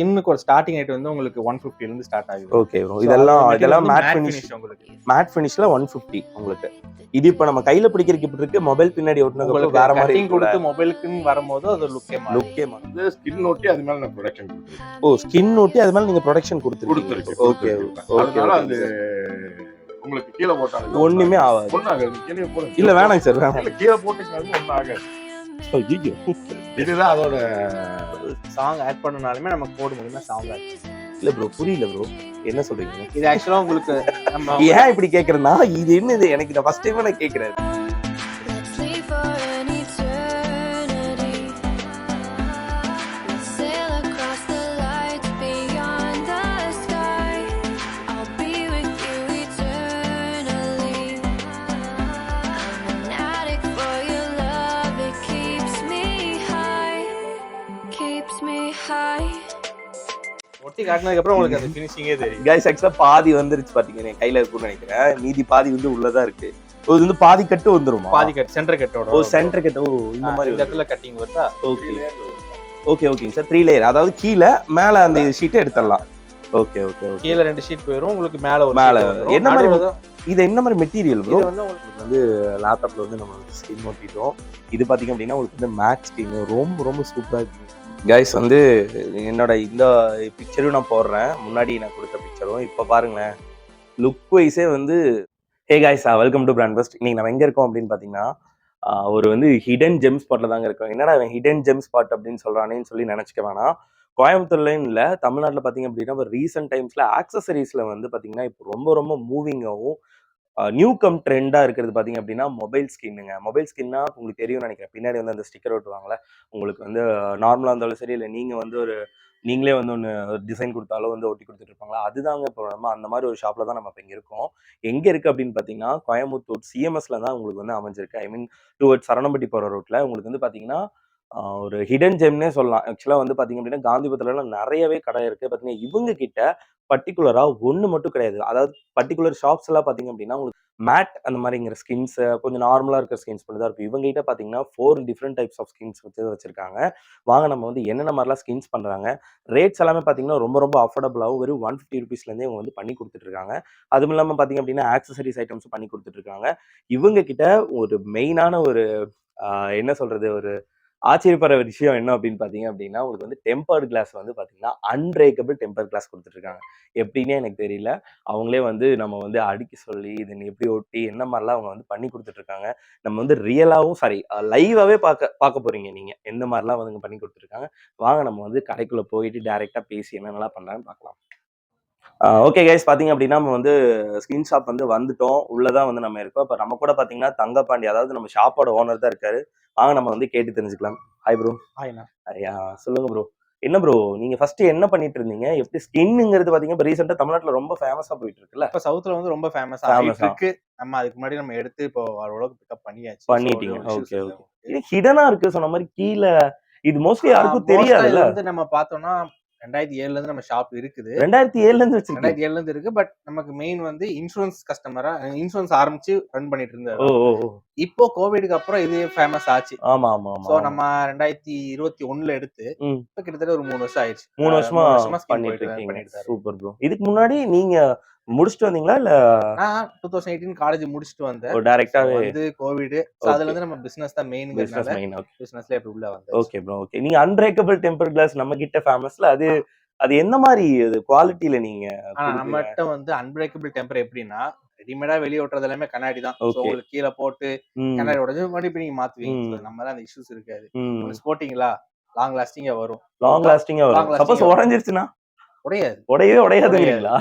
ஸ்கின்னுக்கு ஒரு starting rate வந்து உங்களுக்கு ஒன் ஃபிஃப்டில இருந்து ஸ்டார்ட் ஆகுது. ஓகே ப்ரோ இதெல்லாம் இதெல்லாம் மேட் ஃபினிஷ் finish. உங்களுக்கு. மேட் ஃபினிஷ்ல ஒன் ஃபிஃப்டி உங்களுக்கு. இது இப்போ நம்ம கையில பிடிக்கிறதுக்கு இப்படி இருக்கு. மொபைல் பின்னாடி ஒட்டினதுக்கு வேற மாதிரி கொடுத்து மொபைலுக்குன்னு வரும்போது அது லுக்கே மாறும் லுக்கே வந்து ஸ்கின் ஒட்டி அது மேல நான் ப்ரொடக்ஷன் ஓ ஸ்கின் ஒட்டி அது மேல நீங்க ப்ரொடக்ஷன் கொடுத்துருக்கீங்க. ஓகே ஓகே அது உங்களுக்கு கீழே போட்டாங்க ஒண்ணுமே ஆகாது. ஒண்ணாகாது இல்ல வேணாங்க சார் வேணாம். கீழே போட்டுக்கினாலும் ஒன்றும் ஆகாது. இதுதான் அதோட சாங் ஆட் பண்ணனாலுமே நம்ம கோடு மூலியமா சாங் ஆட் இல்ல ப்ரோ புரியல ப்ரோ என்ன சொல்றீங்க? இது ஆக்சுவலா உங்களுக்கு நம்ம ஏன் இப்படி கேக்குறேன்னா இது என்னது? எனக்கு நான் ஃபர்ஸ்ட் டைம் நான் கேக்குறேன். ஒட்டி காட்டினதுக்கு அப்புறம் உங்களுக்கு அந்த ஃபினிஷிங்கே தெரியும். கைஸ் ஆக்சுவலா பாதி வந்துருச்சு பாத்தீங்க என் கையில இருக்கும்னு நினைக்கிறேன். மீதி பாதி வந்து உள்ளதா இருக்கு. இது வந்து பாதி கட்டு வந்துருமா? பாதி கட் சென்டர் கட்டோட ஓ சென்டர் கட்டு ஓ இந்த மாதிரி இடத்துல கட்டிங் வருதா? ஓகே ஓகே ஓகேங்க சார் த்ரீ லேயர் அதாவது கீழே மேல அந்த ஷீட்டை எடுத்துடலாம். ஓகே ஓகே ஓகே கீழ ரெண்டு ஷீட் போயிரும் உங்களுக்கு மேல ஒரு மேல. என்ன மாதிரி இது என்ன மாதிரி மெட்டீரியல் ப்ரோ வந்து உங்களுக்கு வந்து லேப்டாப்ல வந்து நம்ம ஸ்கின் ஒட்டிட்டோம். இது பாத்தீங்க அப்படின்னா உங்களுக்கு வந்து மேட் ஸ்கின் ரொம்ப ரொம்ப சூப்பரா இருக்கு கைஸ் வந்து என்னோட இந்த பிக்சரும் நான் போடுறேன். முன்னாடி நான் கொடுத்த பிக்சரும் இப்போ பாருங்களேன். லுக் வைஸே வந்து hey guys welcome to brand first இன்றைக்கி நம்ம எங்கே இருக்கோம் அப்படின்னு பார்த்தீங்கன்னா uh, அவர் ஒரு வந்து ஹிடன் ஜெம் ஸ்பாட்டில் தாங்க இருக்கோம் என்னடா அவன் ஹிடன் ஜெம் ஸ்பாட் அப்படின்னு சொல்கிறானேன்னு சொல்லி நினச்சிக்க வேணாம். கோயம்புத்தூர்லேயும் இல்லை தமிழ்நாட்டில் பார்த்தீங்க அப்படின்னா இப்போ ரீசெண்ட் டைம்ஸில் ஆக்சசரிஸில் வந்து பார்த்தீங்கன்னா இப்போ ரொம்ப ரொம்ப மூவிங்காகவும் நியூ கம் ட்ரெண்டாக இருக்கிறது பார்த்தீங்க அப்படின்னா மொபைல் ஸ்கின்னுங்க மொபைல் ஸ்கின்னா உங்களுக்கு தெரியும்னு நினைக்கிறேன். பின்னாடி வந்து அந்த ஸ்டிக்கர் ஒட்டுவாங்களே உங்களுக்கு வந்து நார்மலாக இருந்தாலும் சரி இல்லை நீங்கள் வந்து ஒரு நீங்களே வந்து ஒன்று டிசைன் கொடுத்தாலும் வந்து ஒட்டி கொடுத்துட்டு இருப்பாங்களா? அதுதாங்க இப்போ நம்ம அந்த மாதிரி ஒரு ஷாப்பில் தான் நம்ம இப்போ இங்கே இருக்கோம். எங்கே இருக்குது அப்படின்னு பார்த்தீங்கன்னா கோயம்புத்தூர் சிஎம்எஸ்ல தான் உங்களுக்கு வந்து அமைஞ்சிருக்கு. ஐ மீன் டுவர்ட் சரணம்பட்டி போகிற ரோட்டில் உங்களுக்கு வந்து பார்த்தீங்கன்னா ஒரு ஹிடன் ஜெம்னே சொல்லலாம். ஆக்சுவலாக வந்து பார்த்தீங்க அப்படின்னா காந்திபுரத்துலலாம் நிறையவே கடை இருக்குது பார்த்தீங்கன்னா இவங்க கிட்ட பர்டிகுலராக ஒன்று மட்டும் கிடையாது. அதாவது பர்டிகுலர் ஷாப்ஸ் எல்லாம் பார்த்தீங்க அப்படின்னா உங்களுக்கு மேட் அந்த மாதிரிங்கிற ஸ்கின்ஸ் கொஞ்சம் நார்மலாக இருக்கிற ஸ்கின்ஸ் மட்டும் தான் இருக்கும். இவங்க கிட்ட பார்த்தீங்கன்னா four different types of skins வச்சு வச்சிருக்காங்க. வாங்க நம்ம வந்து என்னென்ன மாதிரிலாம் ஸ்கின்ஸ் பண்ணுறாங்க ரேட்ஸ் எல்லாமே பார்த்தீங்கன்னா ரொம்ப ரொம்ப அஃபோர்டபுளாகவும் வெறும் ஒன் ஃபிஃப்டி ருபீஸ்லேருந்தே இவங்க வந்து பண்ணி கொடுத்துட்ருக்காங்க. அதுவும் இல்லாமல் பார்த்தீங்க அப்படின்னா ஆக்சசரிஸ் ஐட்டம்ஸும் பண்ணி கொடுத்துட்ருக்காங்க. இவங்க கிட்ட ஒரு மெயினான ஒரு என்ன சொல்கிறது ஒரு ஆச்சரியப்படுற விஷயம் என்ன அப்படின்னு பார்த்தீங்க அப்படின்னா உங்களுக்கு வந்து டெம்பர்ட் கிளாஸ் வந்து பார்த்தீங்கன்னா அன்பிரேக்கபிள் டெம்பர் கிளாஸ் கொடுத்துட்ருக்காங்க. எப்படின்னே எனக்கு தெரியல. அவங்களே வந்து நம்ம வந்து அடிக்க சொல்லி இதை எப்படி ஒட்டி என்ன மாதிரிலாம் அவங்க வந்து பண்ணி கொடுத்துட்ருக்காங்க. நம்ம வந்து ரியலாகவும் சாரி லைவாகவே பார்க்க பார்க்க போகிறீங்க நீங்கள் எந்த மாதிரிலாம் வந்து பண்ணி கொடுத்துருக்காங்க வாங்க நம்ம வந்து கடைக்குள்ளே போயிட்டு டேரெக்டாக பேசி என்னென்னலாம் பண்ணுறாங்கன்னு பார்க்கலாம். ஓகே கைஸ் பார்த்தீங்க அப்படின்னா நம்ம வந்து ஸ்கிரீன் ஷாப் வந்து வந்துட்டோம். உள்ளதான் வந்து நம்ம இருக்கோம். இப்போ நம்ம கூட பார்த்தீங்கன்னா தங்கப்பாண்டி அதாவது நம்ம ஷாப்போட ஓனர் தான் இருக்காரு. வாங்க நம்ம வந்து கேட்டு தெரிஞ்சுக்கலாம். ஹாய் ப்ரோ ஐயா சொல்லுங்க ப்ரோ என்ன ப்ரோ நீங்க ஃபர்ஸ்ட் என்ன பண்ணிட்டு இருந்தீங்க? எப்படி ஸ்கின்னுங்கிறது பாத்தீங்க இப்போ ரீசெண்டா தமிழ்நாட்டுல ரொம்ப ஃபேமஸா போயிட்டு இருக்குல்ல? இப்ப சவுத்ல வந்து ரொம்ப ஃபேமஸ். இருக்கு நம்ம அதுக்கு முன்னாடி நம்ம எடுத்து இப்போ ஓரளவுக்கு பிக்கப் பண்ணியாச்சு. பண்ணிட்டீங்க. Okay. இல்ல. இது ஹிடனா இருக்கு சொன்ன மாதிரி கீழே. இது மோஸ்ட்லி யாருக்கும் தெரியாதுல்ல? வந்து நம்ம பார்த்தோம்னா ரெண்டாயிரத்தி ஏழுல இருந்து நம்ம ஷாப் இருக்குது. ரெண்டாயிரத்தி ஏழுல இருந்து ரெண்டாயிரத்தி ஏழுல இருந்து இருக்கு. பட் நமக்கு மெயின் வந்து இன்சூரன்ஸ் கஸ்டமரா இன்சூரன்ஸ் ஆரம்பிச்சு ரன் பண்ணிட்டு இருந்தாரு. இப்போ கோவிடுக்கு அப்புறம் இது ஃபேமஸ் ஆச்சு. ஆமா ஆமா சோ நம்ம ரெண்டாயிரத்தி இருபத்தி ஒண்ணுல எடுத்து. இப்ப கிட்டத்தட்ட ஒரு மூணு வருஷம் ஆயிடுச்சு. மூணு வருஷமா பண்ணிட்டு இருக்கீங்க. சூப்பர் ப்ரோ இதுக்கு முன்னாடி நீங்க முடிச்சுட்டு வந்தீங்களா? இல்ல டூ தௌசண்ட் எயிட்டீன் காலேஜ் முடிச்சுட்டு வந்தேன். டைரக்டாவே வந்து கோவிட். அதுல இருந்து நம்ம பிசினஸ் தான் மெயின் பிசினஸ் மெயின் ஓகே பிசினஸ்ல இப்படி உள்ள வந்து ஓகே ப்ரோ ஓகே நீங்க அன்பிரேக்கபிள் டெம்பர் கிளாஸ் நம்ம கிட்ட ஃபேமஸ்ல அது அது என்ன மாதிரி குவாலிட்டியில நீங்க? நம்மகிட்ட வந்து அன்பிரேக்கபிள் டெம்பர் எப்படின்னா ரெடிமேடா வெளியே ஓட்டுறது எல்லாமே கண்ணாடி தான். உங்களுக்கு கீழே போட்டு கண்ணாடி உடஞ்சு மறுபடியும் நீங்க மாத்துவீங்க. நம்ம தான் அந்த இஷ்யூஸ் இருக்காது. போட்டிங்களா லாங் லாஸ்டிங்கா வரும். லாங் லாஸ்டிங்கா வரும். சப்போஸ். உடஞ்சிருச்சுன்னா? உடையாது. உடையவே உடையாதுங்களா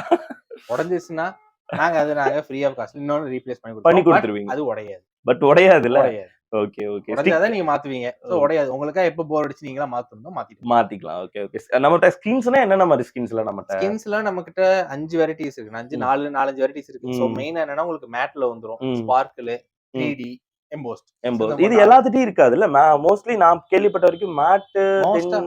உடஞ்சிருச்சுன்னா நாங்க அது நாங்க ஃப்ரீ ஆஃப் காஸ்ட் இன்னொன்னு ரீப்ளேஸ் பண்ணி பண்ணி கொடுத்துருவீங்க. அது உடையாது. பட் உடையாதுல்ல? உடையாது. ஓகே ஓகே உடஞ்சாதான் நீங்க மாத்துவீங்க. சோ. உடையாது. உங்களுக்கா எப்ப போர் அடிச்சு நீங்களா மாத்தணும் மாத்திட்டு மாத்திக்கலாம். ஓகே ஓகே நம்மகிட்ட ஸ்கின்ஸ்னா என்னென்ன மாதிரி ஸ்கின்ஸ்ல ஸ்கின்ஸ்ல நம்ம கிட்ட அஞ்சு வெரைட்டிஸ் இருக்கு. அஞ்சு. நாலு நாலஞ்சு வெரைட்டிஸ் இருக்கு. சோ. மெயினா என்னன்னா உங்களுக்கு மேட்ல வந்துரும். ஸ்பார்க்கிள் த்ரீ டி எம்போஸ்ட் எம்போ இந்த இது எல்லாத்துட்டையும் இருக்காதுல்ல? மோஸ்ட்லி நான் கேள்விப்பட்ட வரைக்கும் ஆமா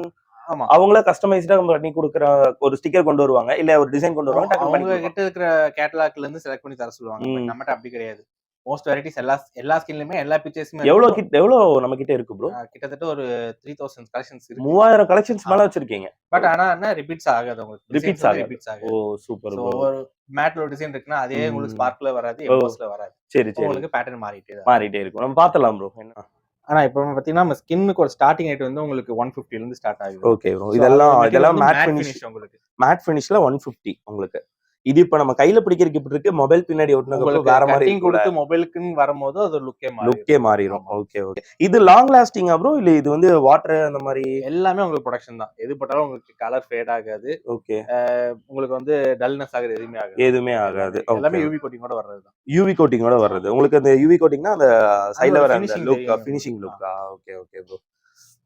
அவங்கள கஸ்டமைஸ்டா பண்ணி கொடுக்குற ஒரு ஸ்டிக்கர் கொண்டு வருவாங்க. இல்ல ஒரு டிசைன் கொண்டு வருவாங்க அவங்க. கிட்ட இருக்கிற கேட்டலாக்ல இருந்து செலக்ட் பண்ணி தர சொல்லுவாங்க. நம்மகிட்ட அப்படி கிடையாது. மோஸ்ட் வெரைட்டிஸ் எல்லா எல்லா ஸ்கின்லயுமே எல்லா பிக்சர்ஸுமே எவ்வளவு கிட்ட எவ்வளவு நம்ம கிட்ட இருக்கு ப்ரோ கிட்டத்தட்ட ஒரு த்ரீ தௌசண்ட் கலெக்ஷன்ஸ் இருக்கு. மூவாயிரம் கலெக்ஷன்ஸ் மேல வச்சிருக்கீங்க. பட் ஆனா என்ன ரிப்பீட்ஸ் ஆகாது உங்களுக்கு. Repeats ஆகாது. ரிப்பீட்ஸ் ஓ ஆகாது சூப்பர் ஸோ ப்ரோ ஒரு மேட்ல டிசைன் இருக்குன்னா அதே உங்களுக்கு. ஸ்பார்க்ல வராது ஓ. எம்போஸ்ல வராது. சரி சரி. உங்களுக்கு பேட்டர்ன் மாறிட்டே மாறிட்டே இருக்கும். நம்ம பார்த்தலாம் ப்ரோ என்ன? ஆனா இப்போ பாத்தீங்கன்னா நம்ம ஸ்கின்னுக்கு ஒரு ஸ்டார்டிங் ரேட் வந்து உங்களுக்கு ஒன் ல இருந்து ஸ்டார்ட் ஆகுது. ஓகே இதெல்லாம் இதெல்லாம் மேட் ஃபினிஷ் உங்களுக்கு. மேட் ஃபினிஷ்ல ஒன் ஃபிஃப்டி உங்களுக்கு. இது இப்ப நம்ம கையில பிடிக்கிறதுக்கு இப்படி இருக்கு. மொபைல் பின்னாடி ஒட்டினதுக்கு வேற மாதிரி கொடுத்து மொபைலுக்குன்னு வரும்போது அது லுக்கே லுக்கே மாறிடும். ஓகே ஓகே இது லாங் லாஸ்டிங்கா ப்ரோ இல்ல இது வந்து வாட்டர் அந்த மாதிரி? எல்லாமே உங்களுக்கு ப்ரொடக்ஷன் தான். எது போட்டாலும் உங்களுக்கு கலர் ஃபேட் ஆகாது. ஓகே உங்களுக்கு வந்து டல்னஸ் ஆகுது எதுவுமே ஆகாது. எதுவுமே ஆகாது. எல்லாமே யூவி கோட்டிங்கோட வர்றது தான். யூவி கோட்டிங்கோட வர்றது. உங்களுக்கு அந்த யூவி கோட்டிங்னா அந்த சைடுல வர லுக். ஃபினிஷிங் லுக்கா ஓகே ஓகே ப்ரோ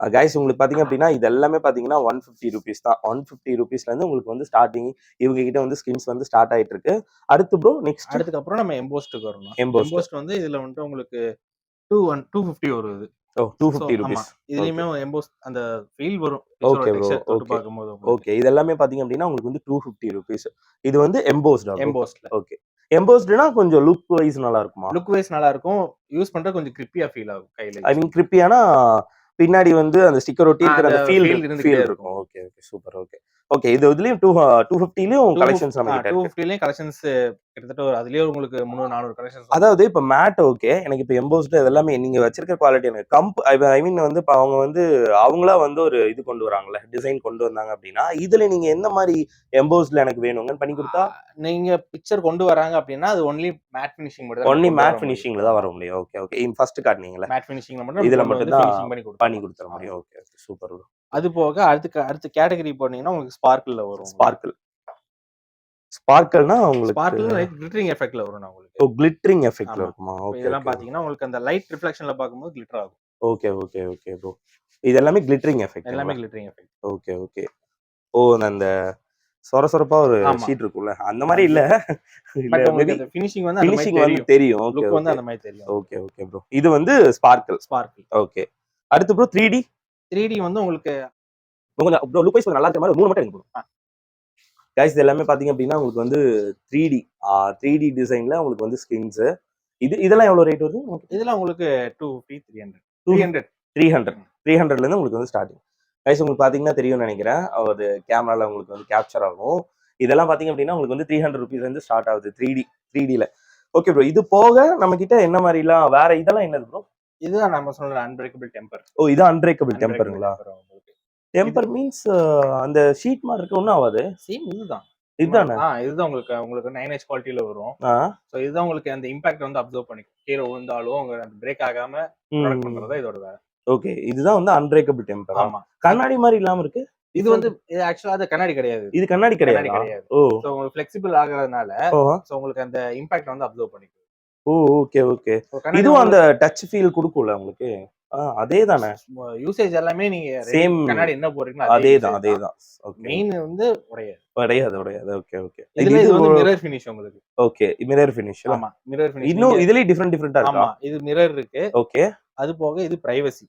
கைஸ் உங்களுக்கு பாத்தீங்க அப்படின்னா இது எல்லாமே பாத்தீங்கன்னா ஒன் ஃபிஃப்டி ருபீஸ் தான். ஒன் ஃபிஃப்டி ருபீஸ்ல இருந்து உங்களுக்கு வந்து ஸ்டார்டிங் இவங்க கிட்ட வந்து ஸ்கின்ஸ் வந்து ஸ்டார்ட் ஆயிட்டு இருக்கு. அடுத்து ப்ரோ நெக்ஸ்ட் அதுக்கப்புறம் நம்ம எம்போஸ்ட்டுக்கு வரணும். எம்போஸ்ட் வந்து இதுல வந்துட்டு உங்களுக்கு டூ ஒன் டூ ஃபிஃப்டி வருது. ஓ டூ ஃபிஃப்டி. ருபீஸ் இதுலயுமே எம்போஸ் அந்த ஃபீல் வரும். பார்க்கும்போது உங்களுக்கு. ஓகே இது எல்லாமே பாத்தீங்க அப்படின்னா உங்களுக்கு வந்து டூ ஃபிஃப்டி ருபீஸ் இது வந்து எம்போஸ்டா எம்போஸ்ட்ல ஓகே எம்போஸ்டுனா கொஞ்சம் லுக் வைஸ் நல்லா இருக்குமா? லுக் வைஸ் நல்லா இருக்கும். யூஸ் பண்றது கொஞ்சம் கிரிப்பியா ஃபீல் ஆகும் கையில ஐ மீன் கிரிப்பியானா பின்னாடி வந்து அந்த ஸ்டிக்கர் ஒட்டி இருக்கிற அந்த ஃபீல் ஃபீல். இருக்கும். Okay okay super okay okay இது இதுலயும் டூ டூ ஃபிஃப்டிலயும் கலெக்ஷன்ஸ் நம்ம டூ ஃபிஃப்டிலையும் கலெக்ஷன்ஸ் கிட்டத்தட்ட ஒரு அதுலயே உங்களுக்கு முந்நூறு நானூறு கலெக்ஷன்ஸ் அதாவது இப்ப மேட் ஓகே எனக்கு இப்ப எம்போஸ்டு இதெல்லாமே நீங்க வச்சிருக்க குவாலிட்டி எனக்கு கம்ப் ஐ மீன் வந்து இப்ப அவங்க வந்து அவங்களா வந்து ஒரு இது கொண்டு வராங்கல்ல டிசைன் கொண்டு வந்தாங்க அப்படின்னா இதுல நீங்க எந்த மாதிரி எம்போஸ்ட்ல எனக்கு வேணுங்கன்னு பண்ணி கொடுத்தா? நீங்க பிக்சர் கொண்டு வராங்க அப்படின்னா அது ஒன்லி மேட் ஃபினிஷிங் மட்டும் ஒன்லி மேட் ஃபினிஷிங்ல தான் வர முடியும் ஓகே ஓகே ஃபர்ஸ்ட் காட்டினீங்களே மேட் ஃபினிஷிங்ல மட்டும் இதுல மட்டும் தான் பண்ணி கொடுத்துற முடியும். ஓகே ஓகே சூப்பர் அது போக அடுத்து அடுத்த கேட்டகரி போனீங்கன்னா உங்களுக்கு ஸ்பார்க்கிள்ல வரும். ஸ்பார்க்கிள். ஸ்பார்க்கிள்னா உங்களுக்கு ஸ்பார்க்கிள் லைட் கிளிட்டரிங் எஃபெக்ட்ல வரும் நான் உங்களுக்கு. ஓ கிளிட்டரிங் எஃபெக்ட்ல. இருக்குமா? ஓகே இதெல்லாம் பாத்தீங்கன்னா உங்களுக்கு அந்த லைட் ரிஃப்ளெக்ஷன்ல பார்க்கும்போது கிளிட்டர் ஆகும். Okay okay okay bro. இது எல்லாமே கிளிட்டரிங் எஃபெக்ட் எல்லாமே கிளிட்டரிங் எஃபெக்ட். Okay okay. ஓ அந்த சொர சொரப்பா ஒரு. ஷீட் இருக்கும்ல. அந்த மாதிரி இல்ல. ஃபினிஷிங் வந்து ஃபினிஷிங் வந்து தெரியும். ஓகே லுக் வந்து அந்த மாதிரி தெரியும். Okay okay bro. இது வந்து ஸ்பார்க்கிள். ஸ்பார்க்கிள். ஓகே. அடுத்து ப்ரோ த்ரீ டி 3D வந்து உங்களுக்கு கொஞ்சம் ப்ரோ லுக் வைஸ் நல்லா இருக்கிற மாதிரி ஒரு மூணு மட்டும் எனக்கு போதும் கைஸ் இது எல்லாமே பாத்தீங்க அப்படின்னா உங்களுக்கு வந்து த்ரீ டி த்ரீ டி டிசைன்ல உங்களுக்கு வந்து ஸ்கின்ஸ் இது இதெல்லாம் எவ்வளவு ரேட் வருது? இதெல்லாம் உங்களுக்கு two fifty three hundred three hundred three hundred three ஹண்ட்ரட்ல இருந்து உங்களுக்கு வந்து ஸ்டார்டிங் கைஸ் உங்களுக்கு பாத்தீங்கன்னா தெரியும்னு நினைக்கிறேன். அது கேமரால உங்களுக்கு வந்து கேப்சர் ஆகும். இதெல்லாம் பாத்தீங்க அப்படின்னா உங்களுக்கு வந்து த்ரீ ஹண்ட்ரட் ருபீஸ் வந்து ஸ்டார்ட் ஆகுது த்ரீ டி த்ரீ டில ஓகே ப்ரோ இது போக நம்ம கிட்ட என்ன மாதிரிலாம் வேற இதெல்லாம் என்னது ப்ரோ இதுதான் நம்ம சொல்ற அன்பிரேக்கபிள் டெம்பர் ஓ இது அன்பிரேக்கபிள் டெம்பருங்களா டெம்பர் மீன்ஸ் அந்த ஷீட் மாதிரி இருக்க ஒன்றும் ஆகாது சேம் இதுதான். இதுதானே? இதுதான் உங்களுக்கு உங்களுக்கு நைன் ஹெச் குவாலிட்டியில வரும். ஸோ இதுதான் உங்களுக்கு அந்த இம்பாக்ட் வந்து அப்சர்வ் பண்ணிக்கும். கீழே விழுந்தாலும் உங்க அந்த பிரேக் ஆகாம பண்றதா இதோட வேலை. ஓகே இதுதான் வந்து அன்பிரேக்கபிள் டெம்பர் ஆமா. கண்ணாடி மாதிரி இல்லாம இருக்கு? இது வந்து இது ஆக்சுவலா அது கண்ணாடி கிடையாது இது. கண்ணாடி கிடையாது? கிடையாது. ஓ. ஸோ உங்களுக்கு ஃபிளெக்சிபிள் ஆகுறதுனால ஸோ உங்களுக்கு அந்த இம்பாக்ட் வந்து அப்சர்வ் பண்ணிக்கும். ஓ ஓகே ஓகே இதுவும் அந்த டச் ஃபீல் கொடுக்கும்ல உங்களுக்கு? அதே தானே யூசேஜ் எல்லாமே நீங்க Same. கண்ணாடி என்ன போடுறீங்களோ அதே தான். அதே தான் மெயின் வந்து உடையாது. உடையாது உடையாது. ஓகே ஓகே இதுல இது வந்து மிரர் ஃபினிஷ் உங்களுக்கு. ஓகே மிரர் ஃபினிஷ் ஆமா மிரர் ஃபினிஷ் இன்னும் இதுலயே டிஃப்ரெண்ட் டிஃப்ரெண்டா இருக்கா? ஆமா இது மிரர் இருக்கு. ஓகே அது போக இது பிரைவசி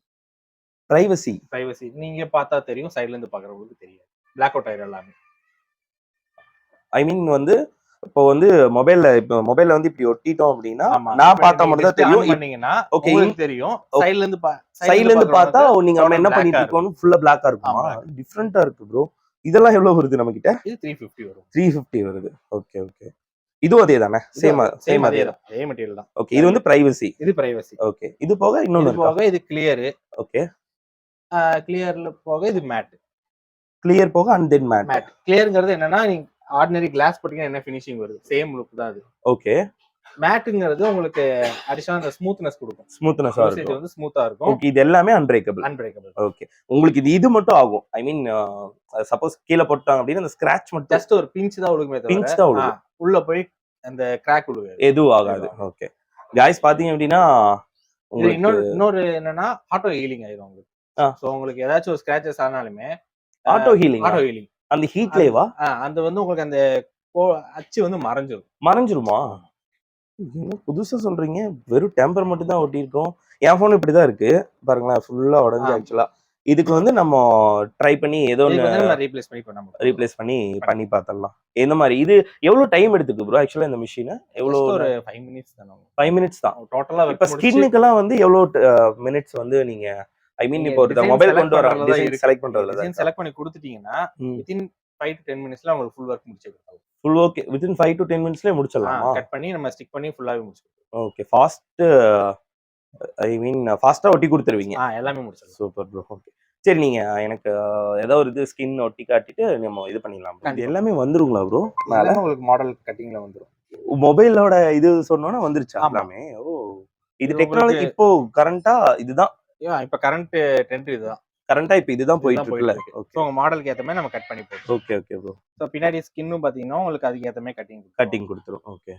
பிரைவசி பிரைவசி நீங்க பார்த்தா தெரியும் சைடுல இருந்து பாக்குறவங்களுக்கு தெரியாது. பிளாக் அவுட் ஆயிரும் எல்லாமே. ஐ மீன் வந்து இப்போ வந்து மொபைல்ல இப்போ மொபைல்ல வந்து இப்படி ஒட்டிட்டோம் அப்படின்னா நான் பார்த்தா மட்டும் தான் தெரியும். பண்ணீங்கன்னா உங்களுக்கு தெரியும். சைடுல இருந்து சைடுல இருந்து பார்த்தா நீங்க நம்ம என்ன பண்ணிட்டு இருக்கும். இருக்கோம் ஃபுல்லா பிளாக்கா இருக்குமா. டிஃப்ரெண்டா இருக்கு ப்ரோ இதெல்லாம் எவ்வளவு வருது நம்ம கிட்ட இது த்ரீ ஃபிஃப்டி வரும். த்ரீ ஃபிஃப்டி வருது. ஓகே ஓகே இதுவும் அதே தானே சேம் சேம் அதே தான். அதே மெட்டீரியல் தான். ஓகே இது வந்து பிரைவசி இது பிரைவசி ஓகே இது போக இன்னொன்னு போக இது கிளியர் ஓகே கிளியர்ல போக இது மேட் கிளியர் போக அண்ட் தென் மேட் மேட் கிளியர்ங்கிறது என்னன்னா நீங்க ஆர்டினரி கிளாஸ் போட்டீங்கன்னா என்ன ஃபினிஷிங் வருது? சேம் லுக் தான் அது. ஓகே மேட்டுங்கிறது உங்களுக்கு அடிஷனல் அந்த ஸ்மூத்னஸ் கொடுக்கும். ஸ்மூத்னஸா இருக்கும். வந்து ஸ்மூத்தா இருக்கும். ஓகே இது எல்லாமே அன்பிரேக்கபிள் அன்பிரேக்கபிள் ஓகே உங்களுக்கு இது இது மட்டும் ஆகும். ஐ மீன் சப்போஸ் கீழே போட்டாங்க அப்படின்னா அந்த ஸ்கிராச் மட்டும் ஜஸ்ட் ஒரு பிஞ்ச் தான் விழுகுமே தவிர பிஞ்ச் தான் விழுகும் ஆ, உள்ள போய் அந்த கிராக் விழுகாது எதுவும் ஆகாது. ஓகே காய்ஸ் பாத்தீங்க அப்படின்னா உங்களுக்கு இன்னொரு இன்னொரு என்னன்னா ஆட்டோ ஹீலிங் ஆயிரும் உங்களுக்கு. சோ உங்களுக்கு ஏதாச்சும் ஒரு ஸ்கிராச்சஸ் ஆனாலுமே ஆட்டோ ஹீலிங் ஆட்டோ ஹீலிங் அந்த ஹீட்லேவா அந்த வந்து உங்களுக்கு அந்த அச்சு வந்து மறைஞ்சிரும். மறைஞ்சிருமா? என்ன புதுசா சொல்றீங்க? வெறும் டெம்பர் மட்டும் தான் ஒட்டியிருக்கோம். என் ஃபோன் இப்படிதான் இருக்கு. பாருங்களேன் ஃபுல்லா உடஞ்சு. ஆக்சுவலா இதுக்கு வந்து நம்ம ட்ரை பண்ணி ஏதோ ரீப்ளேஸ் பண்ணி ரீப்ளேஸ் பண்ணி பண்ணி. பார்த்துடலாம். எந்த மாதிரி இது எவ்வளவு டைம் எடுத்துக்கு ப்ரோ ஆக்சுவலா இந்த மிஷினை எவ்வளோ ஒரு ஃபைவ் மினிட்ஸ் தானே. ஃபைவ் மினிட்ஸ் தான். டோட்டலா இப்போ ஸ்கின்னுக்கெல்லாம் வந்து எவ்வளோ மினிட்ஸ் வந்து நீங்க ஐ மீன் இப்போ ஒரு மொபைல் கொண்டு வர டிசைன். செலக்ட் பண்றதுல டிசைன் செலக்ட் பண்ணி கொடுத்துட்டீங்கன்னா. வித்தின் ஃபைவ் டு டென் மினிட்ஸ்ல உங்களுக்கு ஃபுல் ஒர்க் முடிச்சு கொடுத்தாங்க full okay within five to ten மினிட்ஸ்லேயே முடிச்சிடலாமா? கட் பண்ணி நம்ம ஸ்டிக் பண்ணி ஃபுல்லாவே முடிச்சு ஓகே ஃபாஸ்ட் ஐ மீன் ஃபாஸ்ட்டாக ஒட்டி கொடுத்துருவீங்க. எல்லாமே முடிச்சிடலாம். சூப்பர் ப்ரோ ஓகே சரி நீங்க எனக்கு அஹ், ஏதோ ஒரு இது ஸ்கின் ஒட்டி காட்டிட்டு நம்ம இது பண்ணிடலாம். எல்லாமே வந்துருங்களா ப்ரோ மேல? உங்களுக்கு மாடல் கட்டிங்ல வந்துரும். மொபைலோட இது சொன்னோன்னா வந்துருச்சு. எல்லாமே? ஓ இது டெக்னாலஜி இப்போ கரண்டா இதுதான். இப்ப கரண்ட் ட்ரெண்ட் இதுதான். கரண்டா இப்போ இதுதான் போயிட்டு இருக்குல்ல? ஸோ உங்க மாடலுக்கு ஏத்த மாதிரி நம்ம கட் பண்ணி போடுறோம் ஓகே ஓகே ப்ரோ ஸோ பின்னாடி ஸ்கின்னும் பாத்தீங்கன்னா உங்களுக்கு அதுக்கு ஏத்த மாதிரி கட்டிங் கட்டிங் கொடுத்துரும். ஓகே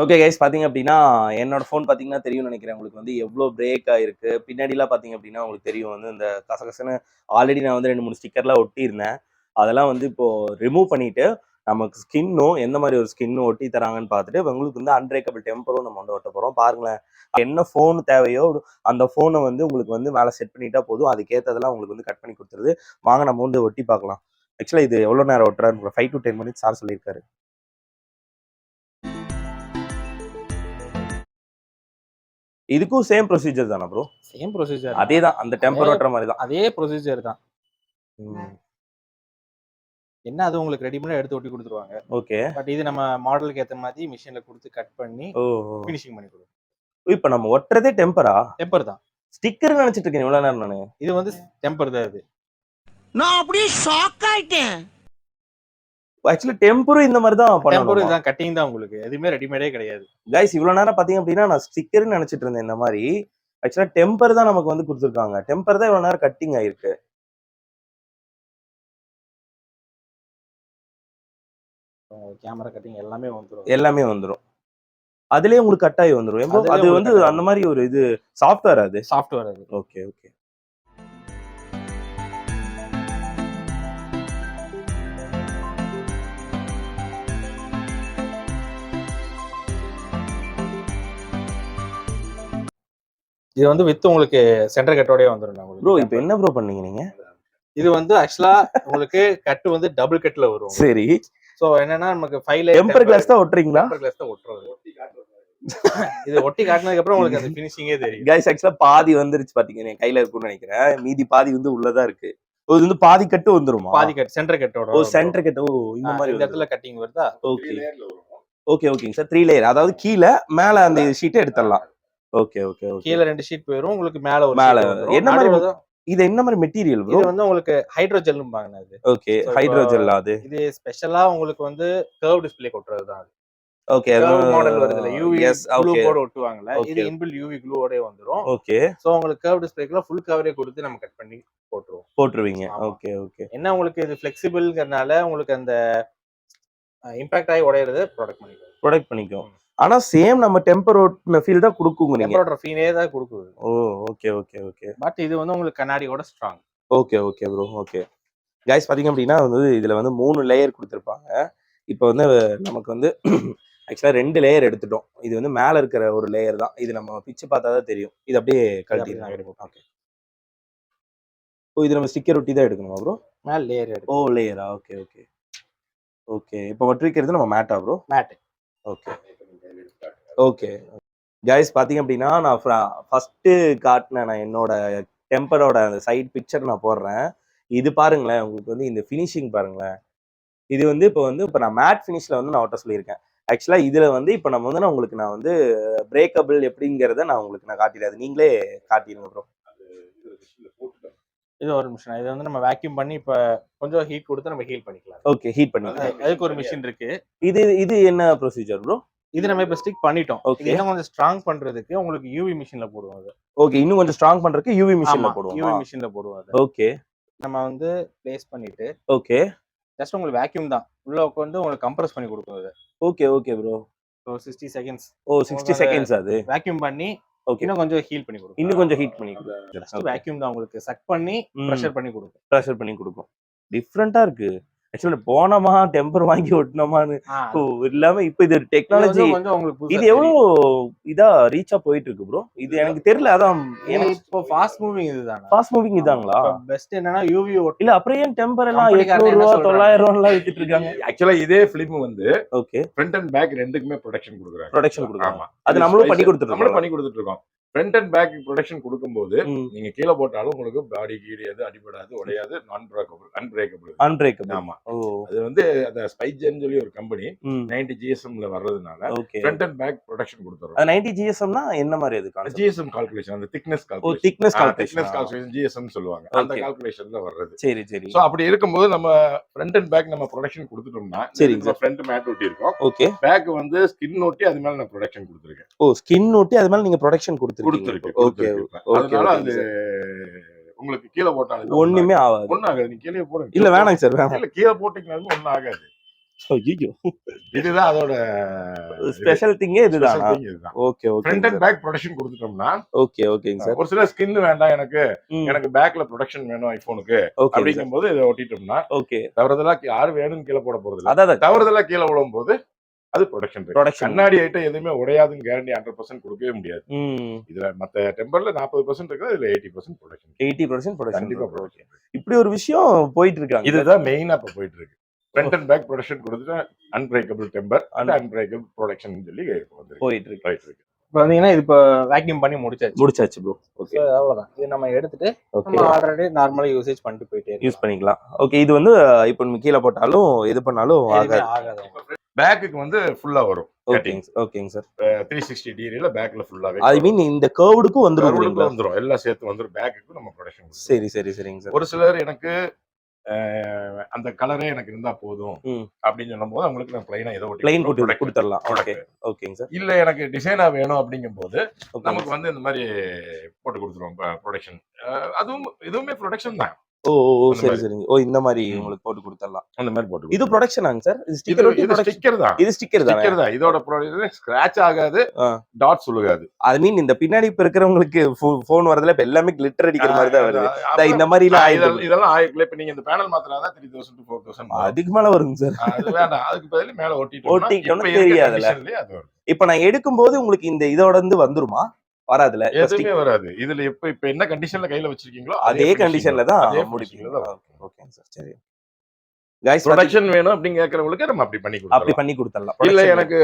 ஓகே கைஸ் பார்த்தீங்க அப்படின்னா என்னோட ஃபோன் பார்த்தீங்கன்னா தெரியும்னு நினைக்கிறேன். உங்களுக்கு வந்து எவ்வளோ பிரேக் ஆகிருக்கு பின்னாடிலாம் பார்த்தீங்க அப்படின்னா உங்களுக்கு தெரியும். வந்து இந்த கசகசன்னு ஆல்ரெடி நான் வந்து ரெண்டு மூணு ஸ்டிக்கர்லாம் ஒட்டியிருந்தேன். அதெல்லாம் வந்து இப்போது ரிமூவ் பண்ணிவிட்டு நமக்கு ஸ்கின்னும் எந்த மாதிரி ஒரு ஸ்கின்னும் ஒட்டி தராங்கன்னு பார்த்துட்டு உங்களுக்கு வந்து அன்பிரேக்கபிள் டெம்பரும் நம்ம வந்து ஒட்ட போகிறோம் பாருங்களேன். என்ன ஃபோன் தேவையோ அந்த ஃபோனை வந்து உங்களுக்கு வந்து மேலே செட் பண்ணிட்டா போதும். அதுக்கேற்றதெல்லாம் உங்களுக்கு வந்து கட் பண்ணி கொடுத்துருது. வாங்க நம்ம வந்து ஒட்டி பார்க்கலாம். ஆக்சுவலாக இது எவ்வளோ நேரம் ஒட்டுறாரு five to ten minutes sir சொல்லியிருக்காரு. இதுக்கும் சேம் ப்ரொசீஜர் தானே ப்ரோ சேம் ப்ரொசீஜர் அதே தான் அந்த டெம்பர் ஓட்டுற மாதிரி தான் அதே ப்ரொசீஜர் தான். என்ன அது உங்களுக்கு ரெடிமேட் எடுத்து ஒட்டி கொடுத்துருவாங்க. ஓகே. பட் இது நம்ம மாடலுக்கு ஏத்த மாதிரி மிஷின்ல கொடுத்து கட் பண்ணி ஃபினிஷிங் பண்ணி கொடுக்கும் இப்போ நம்ம ஒட்டுறதே டெம்பரா டெம்பர் தான். ஸ்டிக்கர் நினைச்சிட்டு இருக்கேன் இவ்வளோ நேரம் நான். இது வந்து டெம்பர் தான் இது. நான் அப்படியே ஷாக் ஆயிட்டேன். ஆக்சுவலி டெம்பரும் இந்த மாதிரி தான் டெம்பர் பண்ணணும் இதுதான் கட்டிங் தான் உங்களுக்கு. எதுவுமே ரெடிமேடே கிடையாது. கைஸ் இவ்வளவு நேரம் பாத்தீங்க அப்படின்னா நான் ஸ்டிக்கர்னு நினைச்சிட்டு இருந்தேன் இந்த மாதிரி. ஆக்சுவலா டெம்பர் தான் நமக்கு வந்து கொடுத்துருக்காங்க. டெம்பர் தான் இவ்வளவு நேரம் கட்டிங் ஆயிருக்கு. கேமரா கட்டிங் எல்லாமே வந்துரும். எல்லாமே வந்துரும். அதுலயே உங்களுக்கு கட் ஆகி வந்துரும். ஏம்போ, அதுலயே அது வந்து. அந்த மாதிரி ஒரு இது சாஃப்ட்வேர் அது? சாஃப்ட்வேர் அது. ஓகே ஓகே இது வந்து வித் உங்களுக்கு சென்டர் கட்டோடய வந்துரும் உங்களுக்கு ப்ரோ இப்போ என்ன ப்ரோ பண்ணீங்க நீங்க? இது வந்து ஆக்சுவலா உங்களுக்கு கட்டு வந்து டபுள் கட்ல வரும். சரி. சோ என்னன்னா நமக்கு ஃபைவ்ல டெம்பர் கிளாஸ் தான் ஒட்டுறீங்களா? டெம்பர் கிளாஸ் தான் ஒட்டுறது. இது ஒட்டி காட்டினதுக்கு அப்புறம் உங்களுக்கு அந்த ஃபினிஷிங்கே தெரியும். கைஸ் ஆக்சுவலா பாதி வந்துருச்சு பாத்தீங்க என் கையில இருக்கும்னு நினைக்கிறேன். மீதி பாதி வந்து உள்ளதா இருக்கு. இது வந்து பாதி கட்டு வந்துருமா? பாதி கட் சென்டர் கட்டோட ஓ. சென்டர் கட்டு ஓ இந்த மாதிரி இந்த இடத்துல கட்டிங் வருதா? ஓகே ஓகே ஓகேங்க சார் த்ரீ லேயர் அதாவது கீழே மேல அந்த ஷீட்டை எடுத்துடலாம். Okay okay okay. கீழ ரெண்டு ஷீட் போயிரும். உங்களுக்கு மேல ஒரு மேல. என்ன மாதிரி இது என்ன மாதிரி மெட்டீரியல் இது வந்து உங்களுக்கு ஹைட்ரோஜெல்லும்பாங்க இது ஓகே ஹைட்ரோஜெல் அது? இது ஸ்பெஷலா உங்களுக்கு வந்து கர்வ் டிஸ்ப்ளே கொட்டுறது தான் ஓகே கர்வ் மாடல் வருதுல யூவி க்ளூ ஓகே போர்டு ஒட்டுவாங்கல்ல. இது. இன்பில் யூவி க்ளூவோடய வந்துரும். ஓகே. சோ உங்களுக்கு கர்வ் டிஸ்ப்ளேக்குள்ள ஃபுல் கவரே கொடுத்து நம்ம கட் பண்ணி போட்டுருவோம். போட்டுருவீங்க. Okay okay. என்ன உங்களுக்கு இது ஃபிளெக்சிபிள்ங்கிறனால உங்களுக்கு அந்த இம்பாக்ட் ஆகி உடையறது ப்ராடக்ட் பண்ணிக்கலாம். ப்ரொடக்ட் பண்ணிக்கும் ஆனா சேம் நம்ம டெம்பர் ஃபீல் தான் கொடுக்குங்க நீங்க. டெம்பரோட ஃபீனே தான் கொடுக்குது. ஓ ஓகே ஓகே ஓகே பட் இது வந்து உங்களுக்கு கண்ணாடியோட strong okay okay bro okay guys பாத்தீங்க அப்படின்னா வந்து இதுல வந்து மூணு லேயர் கொடுத்துருப்பாங்க. இப்போ வந்து நமக்கு வந்து ஆக்சுவலா ரெண்டு லேயர் எடுத்துட்டோம். இது வந்து மேல இருக்கிற ஒரு லேயர் தான். இது நம்ம பிச்சு பார்த்தா தான் தெரியும். இது அப்படியே அப்படியே ஓகே ஓ இது நம்ம ஸ்டிக்கர் ஒட்டி தான் எடுக்கணுமா ப்ரோ மேல லேயர் ஓ லேயரா ஓகே ஓகே ஓகே இப்போ ஒட்டிருக்கிறது நம்ம மேட்டா bro matte okay okay guys பார்த்தீங்க அப்படின்னா நான் ஃபர்ஸ்ட்டு காட்டின நான் என்னோட டெம்பரோட அந்த சைட் பிக்சர் நான் போடுறேன். இது பாருங்களேன் உங்களுக்கு வந்து இந்த ஃபினிஷிங் பாருங்களேன். இது வந்து இப்போ வந்து இப்போ நான் மேட் ஃபினிஷில் வந்து நான் ஒட்ட சொல்லியிருக்கேன். ஆக்சுவலாக இதில் வந்து இப்போ நம்ம வந்து நான் உங்களுக்கு நான் வந்து பிரேக்கபிள் எப்படிங்கிறத நான் உங்களுக்கு நான் காட்டிடுறேன். அது நீங்களே காட்டிடுங்க ப்ரோ இது ஒரு மிஷின் இது வந்து நம்ம வேக்யூம் பண்ணி இப்ப கொஞ்சம் ஹீட் கொடுத்து நம்ம ஹீல் பண்ணிக்கலாம். ஓகே ஹீட் பண்ணிக்கலாம். அது- அதுக்கு ஒரு மிஷின் இருக்கு. இது இது என்ன ப்ரொசீஜர் ப்ரோ இது நம்ம இப்ப ஸ்டிக் பண்ணிட்டோம். இது இன்னும் கொஞ்சம் ஸ்ட்ராங் பண்றதுக்கு உங்களுக்கு யூவி மிஷின்ல போடுவோம் அது ஓகே இன்னும் கொஞ்சம் ஸ்ட்ராங் பண்ணுறதுக்கு யூவி மிஷினில் யூவி போடுவோம். மிஷின்ல போடுவோம் அது. ஓகே நம்ம வந்து பிளேஸ் பண்ணிட்டு ஓகே ஜஸ்ட் உங்களுக்கு வேக்யூம் தான். உள்ள உட்காந்து உங்களுக்கு கம்ப்ரஸ் பண்ணி கொடுக்கும் அது ஓகே ஓகே ப்ரோ ஒரு சிக்ஸ்டி செகண்ட்ஸ் ஓ சிக்ஸ்டி செகண்ட்ஸ் அது. வேக்யூம் பண்ணி ஓகே இன்னும் கொஞ்சம் ஹீல் பண்ணி கொடுக்கும். இன்னும் கொஞ்சம் ஹீட் பண்ணி ஜஸ்ட் வேக்யூம் தான் உங்களுக்கு. சக் பண்ணி ப்ரெஷர் பண்ணி கொடுக்கும். ப்ரெஷர் பண்ணி கொடுக்கும். டிஃப்ரெண்டா இருக்கு. ஆக்சுவலி போனோமா டெம்பர் வாங்கி ஒட்டினோமான்னு இல்லாம இப்போ இது டெக்னாலஜி இது எவ்வளோ இதா ரீச்சா போயிட்டு இருக்கு ப்ரோ இது எனக்கு தெரியல அதான் இப்போ ஃபாஸ்ட் மூவிங் இதுதானே? ஃபாஸ்ட் மூவிங் இதாங்களா பெஸ்ட் என்னன்னா யூவி இல்ல அப்புறம் ஏன் டெம்பர் எல்லாம் எட்நூறு ரூபா? தொள்ளாயிரம் ரூபா எல்லாம் வித்துட்டு இருக்காங்க? ஆக்சுவலா இதே பிலிம் வந்து ஓகே ஃப்ரண்ட் அண்ட் பேக் ரெண்டுக்குமே ப்ரொடக்ஷன் கொடுக்குறாங்க. ப்ரொடக்ஷன் கொடுக்குறாங்க. அது நம்மளும் பண்ணி கொடுத்துட்டு நம்மளும். பண்ணி கொடுத்துட்டு இருக்கோம். ஃப்ரண்ட் அண்ட் பேக் ப்ரொடக்ஷன் கொடுக்கும்போது நீங்க கீழே போட்டாலும் உங்களுக்கு பாடி கீழே எது அடிபடாது உடையாது நான் பிரேக்கபிள் அன்பிரேக்கபிள் அன்பிரேக்கபிள் ஆமா அது வந்து அந்த ஸ்பைஜன் சொல்லி ஒரு கம்பெனி நைன்டி ஜிஎஸ்எம்ல வர்றதுனால ஃப்ரண்ட் அண்ட் பேக் ப்ரொடக்ஷன் கொடுத்துறோம். நைன்டி ஜிஎஸ்எம்னா என்ன மாதிரி அது கான்செப்ட் ஜிஎஸ்எம் கால்குலேஷன் அந்த thickness calculation thickness thickness calculation GSM சொல்லுவாங்க. அந்த. கால்குலேஷன்ல வர்றது. சரி சரி. சோ அப்படி இருக்கும்போது நம்ம ஃப்ரண்ட் அண்ட் பேக் நம்ம ப்ரொடக்ஷன் கொடுத்துட்டோம்னா நம்ம ஃப்ரண்ட் மேட் ஒட்டி இருக்கோம். ஓகே. பேக் வந்து ஸ்கின் ஒட்டி அது மேல நான் ப்ரொடக்ஷன் கொடுத்துருக்கேன். ஓ ஸ்கின் ஒட்டி அது மேல நீங்க ப்ரொடக்ஷன் கொடுத்துருக்கீங்க. கொடுத்துருக்கு ஓகே அதனால அது உங்களுக்கு கீழே போட்டாலும் ஒண்ணுமே ஆகாது. ஒன்னும் ஆகாது நீ கீழே போடுங்க இல்ல வேணாங்க சார் வேணாம். இல்ல கீழே போட்டீங்கனாலும் ஒன்னும் ஆகாது. இதுதான் அதோட ஸ்பெஷல் திங்கே இதுதான்? Okay okay front and back protection கொடுத்துட்டோம்னா ஓகே ஓகேங்க சார். ஒரு சில ஸ்கின் வேண்டாம் எனக்கு. எனக்கு பேக்ல ப்ரொடக்ஷன் வேணும் ஐபோனுக்கு அப்படிங்கும்போது இதை ஒட்டிட்டோம்னா ஓகே. தவறுதலா யாரு வேணும்னு கீழே போட போறது அதான் தவறுதலா கீழே விழும் போது அது ப்ரொடக்ஷன் ப்ரொடக்ஷன் கண்ணாடி ஐட்டம் எதுவுமே உடையாதுன்னு கேரண்டி ஹண்ட்ரட் பர்சன்ட் கொடுக்கவே முடியாது. ம். இதுல மத்த டெம்பர்ல நாற்பது பர்சன்ட் இருக்குது இதுல eighty percent protection eighty percent protection கண்டிப்பா ஓகே ப்ரொடக்ஷன் இப்படி ஒரு விஷயம் போயிட்டு இருக்காங்க இதுதான் மெயினா இப்ப போயிட்டு இருக்கு ஃப்ரண்ட் அண்ட் பேக் ப்ரொடக்ஷன் கொடுத்துட்டு unbreakable temper and unbreakable protection சொல்லி வந்து போயிட்டு இருக்கு போயிட்டு இருக்கு இப்போ வந்தீங்கன்னா இது இப்போ வேக்யூம் பண்ணி முடிச்சாச்சு. முடிச்சாச்சு ப்ரோ ஓகே So, அவ்வளவுதான். இது நம்ம எடுத்துட்டு ஓகே ஆல்ரெடி நார்மலா யூசேஜ் பண்ணிட்டு போயிட்டே யூஸ். பண்ணிக்கலாம். ஓகே இது வந்து இப்போ நம்ம கீழே போட்டாலும் இது பண்ணாலும் ஆகாது. பேக்குக்கு வந்து ஃபுல்லா வரும் ஓகேங்க ஓகேங்க சார். த்ரீ சிக்ஸ்டி டிகிரில பேக்ல ஃபுல்லாவே ஐ மீன் இந்த கர்வுடுக்கும் வந்துரும் இல்லைங்களா? வந்துரும். எல்லாம் சேர்த்து வந்துரும். பேக்குக்கு நம்ம ப்ரொடக்ஷன் சரி சரி சரிங்க சார். ஒரு சிலர் எனக்கு அந்த கலரே எனக்கு இருந்தா போதும். அப்படின்னு சொல்லும் போது அவங்களுக்கு நான் பிளைனா ஏதோ பிளைன் கொடுத்து கொடுத்துடலாம். ஓகே ஓகேங்க சார். இல்ல எனக்கு டிசைனா வேணும் அப்படிங்கும்போது ஓகே நமக்கு வந்து இந்த மாதிரி போட்டு கொடுத்துருவோம் ப்ரொடக்ஷன் அதுவும் இதுவுமே ப்ரொடக்ஷன் தான். ஓ ஓ சரி. சரிங்க. ஓ இந்த மாதிரி. உங்களுக்கு போட்டு கொடுத்துடலாம். அந்த மாதிரி போட்டு இது ப்ரொடக்ஷனாங்க சார்? இது ஸ்டிக்கர் இது ஸ்டிக்கர் தான். இது ஸ்டிக்கர் தானே? ஸ்டிக்கர் தான். இதோட ஸ்கிராச் ஆகாது ஆ. டாட்ஸ் உழுகாது ஐ மீன் இந்த பின்னாடி இப்ப இருக்கிறவங்களுக்கு ஃபோன் வரதுல இப்ப எல்லாமே கிளிட்டர் அடிக்கிற மாதிரி தான் வருது. இந்த- மாதிரி எல்லாம் இதெல்லாம் ஆயிரத்துல இப்ப நீங்க இந்த பேனல் மாத்திராதான் த்ரீ தௌசண்ட் ஃபோர் தௌசண்ட் அதுக்கு மேல வருங்க சார். அது வேண்டாம். அதுக்கு பதில் மேல conditionலயே அது வரும். இப்ப நான் எடுக்கும்போது உங்களுக்கு இந்த இதோட இருந்து வந்துருமா? வராதுல எதுவுமே வராது. இதுல இப்ப இப்ப என்ன கண்டிஷன்ல கையில வச்சிருக்கீங்களோ அதே கண்டிஷன்ல தான். முடிப்பீங்க முடிப்பீங்க ஓகேங்க சார். சரி கைஸ் ப்ரொடக்ஷன் வேணும் அப்படின்னு கேக்குறவங்களுக்கு நம்ம அப்படி பண்ணி அப்படி பண்ணி கொடுத்துடலாம். இல்ல எனக்கு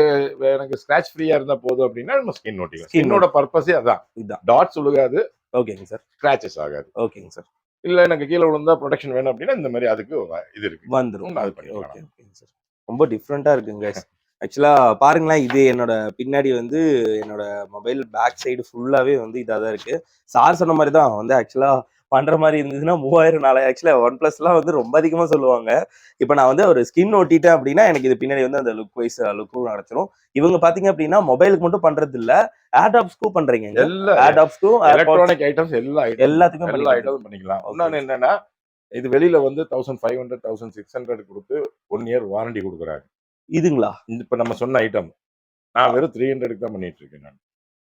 எனக்கு ஸ்கிராச் ஃப்ரீயா இருந்தா போதும் அப்படின்னா நம்ம ஸ்கின் ஒட்டிக்கலாம் Skin ஸ்கின்னோட பர்பஸே அதான். இதுதான் டாட்ஸ் உழுகாது. ஓகேங்க சார் ஸ்கிராச்சஸ் ஆகாது. ஓகேங்க சார் இல்ல எனக்கு கீழே விழுந்தா ப்ரொடக்ஷன் வேணும் அப்படின்னா இந்த மாதிரி அதுக்கு இது இருக்கு. வந்துரும். அது பண்ணிக்கலாம். ஓகே ஓகேங்க சார் ரொம்ப டிஃப்ரெண்டா இருக்குங்க கைஸ் ஆக்சுவலா பாருங்களேன் இது என்னோட பின்னாடி வந்து என்னோட மொபைல் பேக் சைடு ஃபுல்லாவே வந்து இதாக தான் இருக்கு. சார் சொன்ன மாதிரி தான் வந்து ஆக்சுவலா பண்ற மாதிரி இருந்ததுன்னா மூவாயிரம் நாலாயிரம். ஆக்சுவலா ஒன் பிளஸ்லாம் வந்து ரொம்ப அதிகமா சொல்லுவாங்க. இப்போ நான் வந்து ஒரு ஸ்கின் ஒட்டிட்டேன் அப்படின்னா எனக்கு இது பின்னாடி வந்து அந்த லுக் வைஸ் லுக்கும் நடச்சிரும் இவங்க பாத்தீங்க அப்படின்னா மொபைலுக்கு மட்டும் பண்றது இல்ல ஏர்டாப்ஸ்க்கும் பண்றீங்க எல்லா ஏர்டாப்ஸ்க்கும் எலக்ட்ரானிக் ஐட்டம்ஸ் எல்லா எல்லாத்துக்குமே எல்லா பண்ணிக்கலாம். ஐட்டமும் பண்ணிக்கலாம். இன்னொன்னு என்னன்னா இது வெளியில வந்து thousand five hundred thousand six hundred கொடுத்து ஒன் இயர் வாரண்டி கொடுக்குறாங்க இதுங்களா? இப்ப நம்ம சொன்ன ஐட்டம் நான் வெறும் த்ரீ ஹண்ட்ரடுக்கு தான் பண்ணிட்டு இருக்கேன் நான்.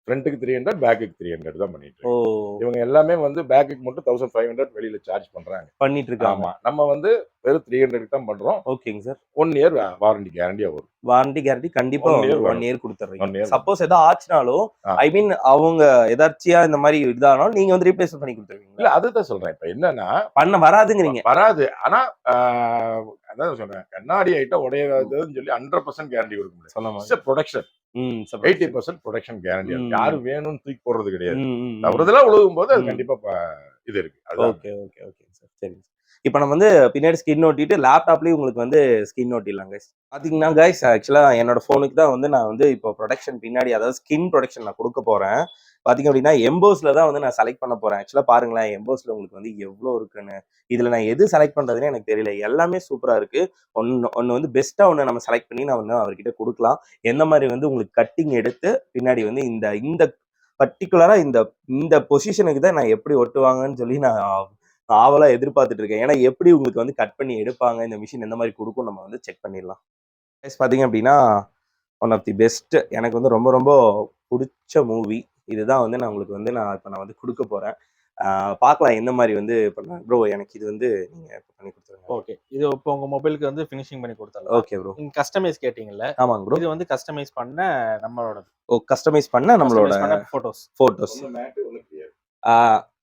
ஃப்ரண்ட்டுக்கு த்ரீ ஹண்ட்ரட் பேக்குக்கு த்ரீ ஹண்ட்ரட் தான் பண்ணிட்டு ஓ. இருக்கேன் இவங்க எல்லாமே வந்து பேக்குக்கு மட்டும் தௌசண்ட் ஃபைவ் ஹண்ட்ரட் வெளியில சார்ஜ் பண்றாங்க. பண்ணிட்டு இருக்காங்க ஆமா. நம்ம வந்து வெறும் த்ரீ ஹண்ட்ரடுக்கு தான் பண்றோம். ஓகேங்க சார். ஒன் இயர் வாரண்டி கேரண்டியா வரும். வாரண்டி கேரண்டி கண்டிப்பா One year ஒன் வரும். இயர் One கொடுத்துறீங்க year சப்போஸ் ஏதாவது ஆச்சுனாலும் ஆ. ஐ மீன் அவங்க எதாச்சியா இந்த மாதிரி இதானாலும் நீங்க வந்து ரீப்ளேஸ் பண்ணி கொடுத்துருவீங்க இல்ல அதுதான் சொல்றேன். இப்ப என்னன்னா பண்ண வராதுங்கிறீங்க. வராது. ஆனா ஆஹ், அதான் சொல்றேன். கண்ணாடி ஐட்டம் உடையாதுன்னு சொல்லி ஹண்ட்ரட் பர்சன்ட் கேரண்டி கொடுக்க முடியாது. Protection eighty percent protection guarantee. யாரும் வேணும்னு தூக்கி போடுறது கிடையாது. ம், ம், ம். தவறுதலா உழுகும் போது அது. கண்டிப்பா இது இருக்கு. ஓகே ஓகே ஓகே சார் சரி. இப்போ நம்ம வந்து பின்னாடி ஸ்கின் ஒட்டிட்டு லேப்டாப்லயும் உங்களுக்கு வந்து ஸ்கின் ஒட்டிடலாம் கைஸ் பாத்தீங்கன்னா கைஸ் ஆக்சுவலா என்னோட ஃபோனுக்கு தான் வந்து நான் வந்து இப்போ ப்ரொடக்ஷன் பின்னாடி அதாவது ஸ்கின் ப்ரொடக்ஷன் நான் கொடுக்க போறேன். பார்த்தீங்க அப்படின்னா எம்போஸில் தான் வந்து நான் செலக்ட் பண்ண போகிறேன் ஆக்சுவலாக பாருங்களேன் எம்போஸில் உங்களுக்கு வந்து எவ்வளோ இருக்குன்னு. இதில் நான் எது செலக்ட் பண்ணுறதுன்னு எனக்கு தெரியல. எல்லாமே சூப்பராக இருக்குது ஒன்று ஒன்று வந்து பெஸ்ட்டாக ஒன்று நம்ம செலக்ட் பண்ணி நான் வந்து அவர்கிட்ட கொடுக்கலாம். எந்த மாதிரி வந்து உங்களுக்கு கட்டிங் எடுத்து பின்னாடி வந்து இந்த இந்த பர்டிகுலராக இந்த இந்த பொசிஷனுக்கு தான் நான் எப்படி ஒட்டுவாங்கன்னு சொல்லி நான் ஆவலாக எதிர்பார்த்துட்டு இருக்கேன். ஏன்னா எப்படி உங்களுக்கு வந்து கட் பண்ணி எடுப்பாங்க இந்த மிஷின் எந்த மாதிரி கொடுக்கும் நம்ம வந்து செக் பண்ணிடலாம். பார்த்தீங்க அப்படின்னா ஒன் ஆஃப் தி பெஸ்ட் எனக்கு வந்து ரொம்ப ரொம்ப பிடிச்ச மூவி இதுதான் வந்து நான் உங்களுக்கு வந்து நான் இப்போ நான் வந்து கொடுக்க போகிறேன் பார்க்கலாம் எந்த மாதிரி வந்து பண்ணலாம் ப்ரோ எனக்கு இது வந்து நீங்கள் பண்ணி கொடுத்துருங்க. ஓகே. இது இப்போ உங்க மொபைலுக்கு வந்து ஃபினிஷிங் பண்ணி கொடுத்தாலும் ஓகே ப்ரோ நீங்க கஸ்டமைஸ் கேட்டீங்கல்ல ஆமாங்க ப்ரோ இது வந்து கஸ்டமைஸ் பண்ண நம்மளோட ஓ கஸ்டமைஸ் பண்ண நம்மளோட போட்டோஸ் ஃபோட்டோஸ்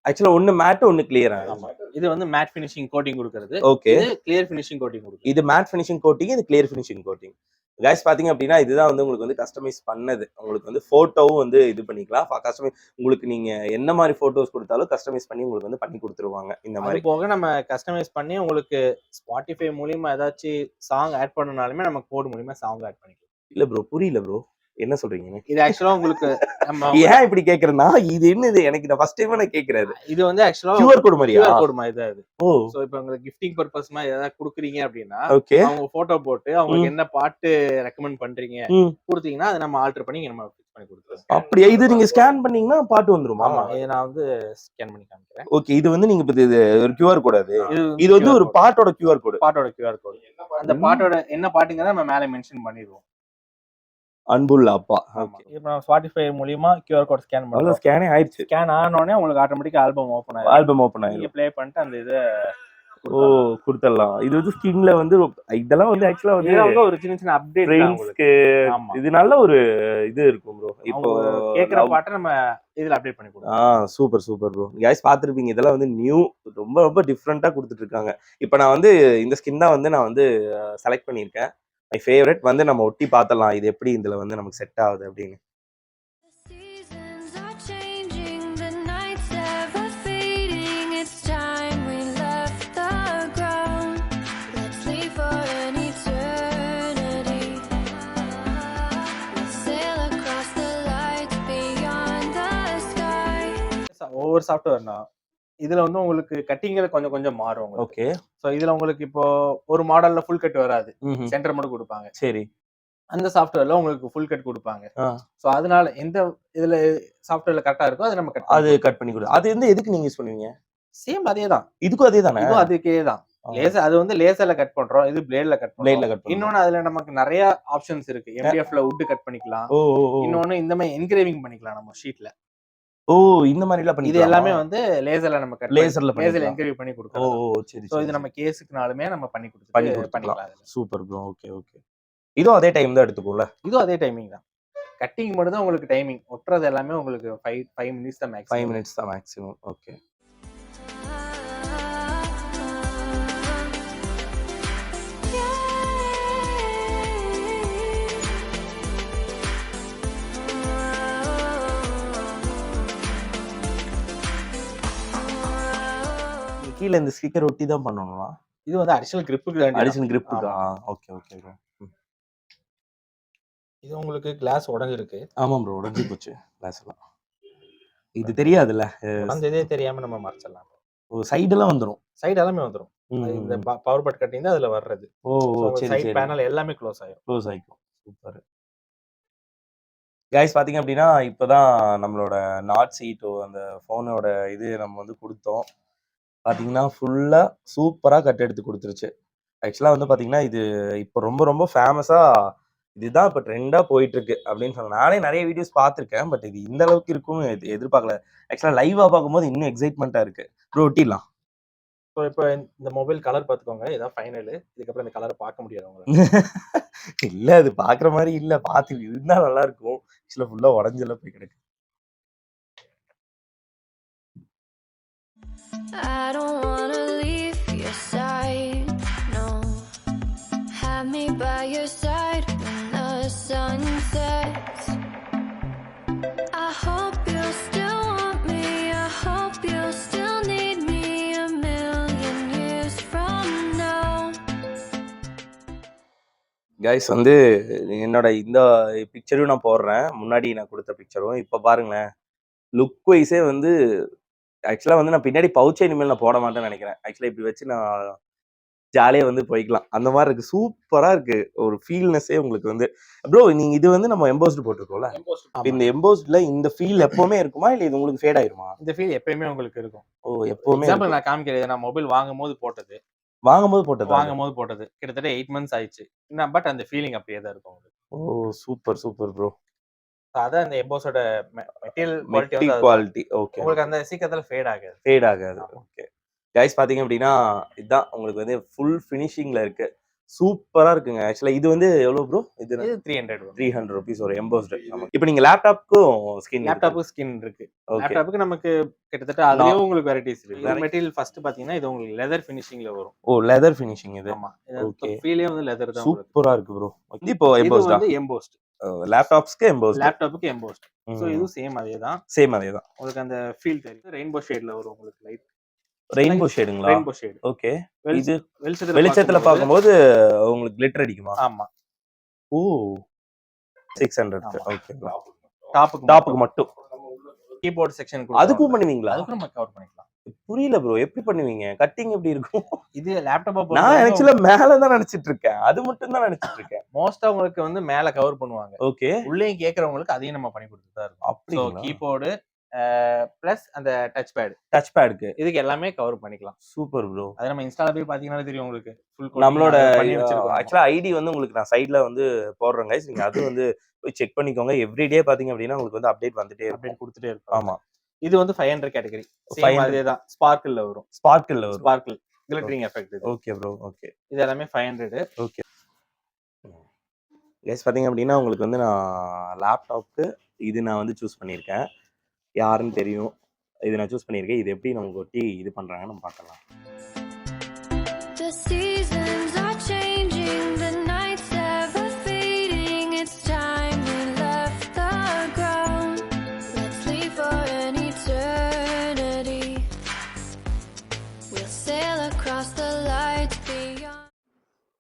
ஆக்சுவலாக ஒன்று மேட்டு ஒன்று கிளியரா ஆமா. இது வந்து மேட் ஃபினிஷிங் கோட்டிங் கொடுக்கறது. ஓகே கிளியர் ஃபினிஷிங் கோட்டிங் கொடுக்குது இது மேட் ஃபினிஷிங் கோட்டிங் இது கிளியர் ஃபினிஷிங் கோட்டிங் கைஸ் பாத்தீங்க அப்படின்னா இதுதான் வந்து உங்களுக்கு வந்து கஸ்டமைஸ் பண்ணது. உங்களுக்கு வந்து போட்டோவும் வந்து இது பண்ணிக்கலாம். கஸ்டமைஸ் உங்களுக்கு நீங்க என்ன மாதிரி போட்டோஸ் கொடுத்தாலும் கஸ்டமைஸ் பண்ணி உங்களுக்கு வந்து பண்ணி கொடுத்துருவாங்க. இந்த மாதிரி. போக நம்ம கஸ்டமைஸ் பண்ணி உங்களுக்கு ஸ்பாட்டிஃபை மூலியமா ஏதாச்சும் சாங் ஆட் பண்ணனாலுமே நம்ம கோட் மூலியமா சாங் ஆட் பண்ணிக்கலாம். இல்ல ப்ரோ புரியல ப்ரோ என்ன சொல்றீங்க? இது ஆக்சுவலா உங்களுக்கு ஏன் இப்படி கேக்குறேன்னா இது என்னது? எனக்கு நான் ஃபர்ஸ்ட் டைம் நான் கேக்குறது. இது வந்து ஆக்சுவலா கியூஆர் கோட் மாதிரியா? கியூஆர் கோட் மாதிரி தான் இது. ஓ. சோ இப்போ உங்களுக்கு கிஃப்டிங் பர்பஸ் மாதிரி ஏதாவது குடுக்குறீங்க அப்படின்னா ஓகே அவங்க போட்டோ போட்டு அவங்களுக்கு என்ன பாட்டு ரெக்கமெண்ட் பண்றீங்க. கொடுத்தீங்கன்னா அதை நம்ம ஆல்டர் பண்ணி நம்ம ஃபிக்ஸ் பண்ணி கொடுத்துருவோம். அப்படியா? இது நீங்க ஸ்கேன் பண்ணீங்கன்னா பாட்டு வந்துருமா? ஆமா இதை நான் வந்து ஸ்கேன் பண்ணி காமிக்கிறேன். ஓகே இது வந்து நீங்க இப்ப இது ஒரு கியூஆர் கோட் அது. இது இது வந்து ஒரு பாட்டோட கியூஆர் கோட் பாட்டோட கியூஆர் கோட் அந்த பாட்டோட என்ன பாட்டுங்கிறத நம்ம மேல மென்ஷன் பண்ணிடுவோம். அன்புள்ள அப்பா. இப்போ நம்ம ஸ்பாட்டிஃபை மூலியமா கியூஆர் கோட் ஸ்கேன் பண்ணுவோம் ஸ்கேனே ஆயிடுச்சு ஸ்கேன் ஆனோடனே உங்களுக்கு ஆட்டோமேட்டிக்கா ஆல்பம் ஓப்பன் ஆயிடும் ஆல்பம் ஓப்பன் நீங்க ப்ளே பண்ணிட்டு அந்த இதை ஓ கொடுத்துடலாம். இது வந்து ஸ்கின்ல வந்து இதெல்லாம் வந்து ஆக்சுவலா வந்து ஒரு சின்ன சின்ன அப்டேட் இது நல்ல ஒரு இது இருக்கும் ப்ரோ இப்போ கேக்குற பாட்டை நம்ம இதுல அப்டேட் பண்ணி கொடுப்போம். ஆ சூப்பர் சூப்பர் ப்ரோ கைஸ் பார்த்துருப்பீங்க இதெல்லாம் வந்து நியூ ரொம்ப ரொம்ப டிஃப்ரெண்ட்டாக கொடுத்துட்டு இருக்காங்க. இப்போ நான் வந்து இந்த ஸ்கின் தான் வந்து நான் வந்து செலக்ட் பண்ணியிருக்கேன். மை ஃபேவரட் வந்து நம்ம ஒட்டி பார்த்தலாம் இது எப்படி இதில் வந்து நமக்கு செட் ஆகுது அப்படின்னு. ஒவ்வொரு சாஃப்ட்வேர்னா இதுல வந்து உங்களுக்கு கட்டிங்ல கொஞ்சம் கொஞ்சம் மாறும் ஓகே. ஸோ இதுல உங்களுக்கு இப்போ ஒரு மாடல்ல ஃபுல் கட் வராது. சென்டர் மட்டும் கொடுப்பாங்க. சரி. அந்த சாஃப்ட்வேர்ல உங்களுக்கு ஃபுல் கட் கொடுப்பாங்க. ஸோ அதனால எந்த இதுல சாஃப்ட்வேர்ல கரெக்டா இருக்கோ அதை நம்ம கட் அது கட் பண்ணி கொடு. அது வந்து எதுக்கு நீங்கள் யூஸ் பண்ணுவீங்க? சேம் அதே தான் இதுக்கும் அதே தானே அதுக்கே தான் லேசர் அது வந்து லேசர்ல கட் பண்றோம் இது பிளேட்ல கட் Blade ல பண்றோம் cut பண்றோம். இன்னொன்னு அதுல நமக்கு நிறைய ஆப்ஷன்ஸ் இருக்கு. எம்டிஎஃப்ல wood கட் பண்ணிக்கலாம். இன்னொன்னு இந்த மாதிரி என்கிரேவிங் பண்ணிக்கலாம் நம்ம ஷீட்ல ஓ இந்த மாதிரிலாம் பண்ணி இது எல்லாமே வந்து லேசர்ல நம்ம கட் லேசர்ல பண்ணிக்கலாம். என்கிரேவ் பண்ணி ஓ கொடுக்கலாம் ஓ சரி ஸோ இது நம்ம கேஸுக்குனாலுமே நம்ம பண்ணி கொடுத்து பண்ணி பண்ணிக்கலாம். Super bro. Okay okay. இதுவும் அதே டைம் தான் எடுத்துக்கும்ல? இதுவும் அதே டைமிங் தான். கட்டிங் மட்டும் தான் உங்களுக்கு டைமிங் ஒட்டுறது எல்லாமே உங்களுக்கு ஃபைவ் ஃபைவ் மினிட்ஸ் தான் மேக்ஸ் ஃபைவ் மினிட்ஸ் தான் மேக்ஸிமம் ஓகே. கீழே இந்த ஸ்பீக்கர் ஒட்டி தான் பண்ணணும்னா? இது வந்து அடிஷனல் கிரிப்புக்கு அடிஷனல் கிரிப்புக்கு ஓகே ஓகே ப்ரோ இது உங்களுக்கு கிளாஸ் உடஞ்சிருக்கு. ஆமாம் ப்ரோ உடஞ்சி போச்சு கிளாஸ் எல்லாம். இது தெரியாதுல்ல. உடஞ்சதே தெரியாம நம்ம மறைச்சிடலாம். சைடெல்லாம் வந்துடும் சைடு எல்லாமே வந்துரும். அது இந்த பவர் பட் கட்டிங் தான் அதுல வர்றது. ஓ ஓ சரி சைட் பேனல் எல்லாமே க்ளோஸ் ஆயிரும். க்ளோஸ் ஆகிக்கும் சூப்பர் கைஸ் பார்த்தீங்க அப்படின்னா இப்போதான் நம்மளோட நாட் சீட்டோ அந்த ஃபோனோட இது நம்ம வந்து கொடுத்தோம். பார்த்தீங்கன்னா ஃபுல்லாக சூப்பராக கட் எடுத்து கொடுத்துருச்சு. ஆக்சுவலாக வந்து பார்த்தீங்கன்னா இது இப்போ ரொம்ப ரொம்ப ஃபேமஸாக இதுதான் இப்போ ட்ரெண்டாக போயிட்டு இருக்கு அப்படின்னு சொன்னேன் நானே நிறைய வீடியோஸ் பார்த்துருக்கேன் பட் இது இந்த அளவுக்கு இருக்கும்னு எது- எதிர்பார்க்கல. ஆக்சுவலாக லைவாக பார்க்கும்போது இன்னும் எக்ஸைட்மெண்ட்டாக இருக்கு. ப்ரோ ஒட்டிடலாம். ஸோ இப்போ இந்த மொபைல் கலர் பார்த்துக்கோங்க இதான் ஃபைனல் இதுக்கப்புறம் இந்த கலரை பார்க்க முடியாது உங்களுக்கு இல்ல அது பாக்குற மாதிரி இல்ல. பாத்து இருந்தா நல்லா இருக்கும். ஆக்சுவலா ஃபுல்லா உடஞ்செல்லாம் போய் கிடக்கு. I don't wanna leave your side, no. Have me by your side when the sun sets. I hope you still want me. I hope you still need me a million years from now. Guys வந்து என்னோட இந்த பிக்சரும் நான் போடுறேன் முன்னாடி நான் கொடுத்த பிக்சரும் இப்போ பாருங்களேன் லுக் வைஸே வந்து ஆக்சுவலாக வந்து நான் பின்னாடி பவுச்சே இனிமேல் நான் போட மாட்டேன்னு நினைக்கிறேன். ஆக்சுவலாக இப்படி வச்சு நான் ஜாலியாக வந்து போய்க்கலாம். அந்த மாதிரி இருக்கு. சூப்பராக இருக்கு. ஒரு ஃபீல்னஸே உங்களுக்கு வந்து. ப்ரோ நீங்க இது வந்து நம்ம எம்போஸ்டு போட்டிருக்கோம்ல? இந்த எம்போஸ்ட்ல இந்த ஃபீல் எப்பவுமே இருக்குமா? இல்லை இது உங்களுக்கு ஃபேட் ஆயிருமா? இந்த ஃபீல் எப்பயுமே உங்களுக்கு இருக்கும். ஓ எப்பவுமே. நான் காமிக்கிறேன். நான் மொபைல் வாங்கும் போது போட்டது. வாங்கும்போது போட்டது? வாங்கும் போது போட்டது. கிட்டத்தட்ட எயிட் மந்த்ஸ் ஆயிடுச்சு. பட் அந்த ஃபீலிங் அப்படியே தான் இருக்கும். ஓ சூப்பர் சூப்பர் ப்ரோ அதான் அந்த எம்போஸோட மெட்டீரியல் குவாலிட்டி ஓகே உங்களுக்கு அந்த சீக்கிரத்துல ஃபேட் ஆகாது. ஃபேட் ஆகாது ஓகே கைஸ் பாத்தீங்க அப்படின்னா இதுதான் உங்களுக்கு வந்து ஃபுல் ஃபினிஷிங்ல இருக்கு. சூப்பரா இருக்குங்க. ஆக்சுவலா இது வந்து எவ்வளவு ப்ரோ இது three hundred three hundred rupees ஒரு எம்போஸ்டு இப்போ நீங்க லேப்டாப்க்கும் ஸ்கின் லேப்டாப்புக்கு ஸ்கின் இருக்கு. லேப்டாப்புக்கு நமக்கு கிட்டத்தட்ட அதுலயும் உங்களுக்கு வெரைட்டிஸ் இருக்கு. மெட்டீரியல் ஃபர்ஸ்ட் பாத்தீங்கன்னா இது உங்களுக்கு லெதர் ஃபினிஷிங்ல வரும். ஓ லெதர் ஃபினிஷிங் இது. ஆமா. ஃபீலே வந்து லெதர் தான். சூப்பரா இருக்கு ப்ரோ இப்போ எம்போஸ்டா வந்து எம்போஸ்ட் லேப்டாப்ஸ்க்கு எம்போஸ்ட் லேப்டாப்புக்கு எம்போஸ்ட் சோ இதுவும் சேம் அதே தான் சேம் அதே தான் உங்களுக்கு அந்த ஃபீல் தெரியும் ரெயின்போ ஷேட்ல வரும் உங்களுக்கு லைட் ரெயின்போ ஷேடுங்களா ரெயின்போ ஷேட் ஓகே இது வெளிச்சத்துல வெளிச்சத்துல பார்க்கும்போது- உங்களுக்கு கிளிட்டர் அடிக்குமா? ஆமா. ஓ. Six hundred. ஓகே டாப்புக்கு டாப்புக்கு மட்டும். கீபோர்ட் செக்ஷன் அதுக்கும் பண்ணுவீங்களா? அதுக்கும் நம்ம கவர் பண்ணிக்கலாம். புரியல ப்ரோ எப்படி பண்ணுவீங்க? கட்டிங் எப்படி இருக்கும்? இது லேப்டாப் நான் ஆக்சுவலா மேல தான் நினைச்சிட்டு இருக்கேன் அது மட்டும் தான் நினைச்சிட்டு இருக்கேன் மோஸ்டா உங்களுக்கு வந்து மேல கவர் பண்ணுவாங்க. ஓகே உள்ளேயும் கேக்குறவங்களுக்கு அதையும் நம்ம பண்ணி கொடுத்துட்டு தான் இருக்கோம். ஸோ அப்படிங்களா? கீபோர்டு பிளஸ் அந்த டச் பேட் டச் பேடுக்கு இதுக்கு எல்லாமே கவர் பண்ணிக்கலாம். சூப்பர் ப்ரோ அது நம்ம இன்ஸ்டால போய் பாத்தீங்கன்னா தெரியும் உங்களுக்கு. ஃபுல் நம்மளோட ஆக்சுவலா ஐடி வந்து உங்களுக்கு நான் சைட்ல வந்து போடுறேன் guys. நீங்க அது வந்து போய் செக் பண்ணிக்கோங்க. எவ்ரிடே பாத்தீங்க அப்படின்னா உங்களுக்கு வந்து அப்டேட் வந்துட்டே இருக்கும். அப்டேட் கொடுத்துட்டே இருக்கும் ஆமா. இது வந்து ஃபைவ் ஹண்ட்ரட் கேட்டகரி 500. சேம் அதே தான் ஸ்பார்க்கிள்ல வரும். ஸ்பார்க்கிள் வரும். ஸ்பார்க்கிள் கிளிட்டரிங் எஃபெக்ட் இது. ஓகே ப்ரோ ஓகே இது எல்லாமே ஃபைவ் ஹண்ட்ரட் ஓகே கேஸ் பார்த்தீங்க அப்படின்னா உங்களுக்கு வந்து நான் லேப்டாப்க்கு இது நான் வந்து சூஸ் பண்ணியிருக்கேன். யாருன்னு தெரியும். இது நான் சூஸ் பண்ணியிருக்கேன். இது எப்படி நமக்கு ஒட்டி இது பண்ணுறாங்கன்னு நம்ம பார்க்கலாம்.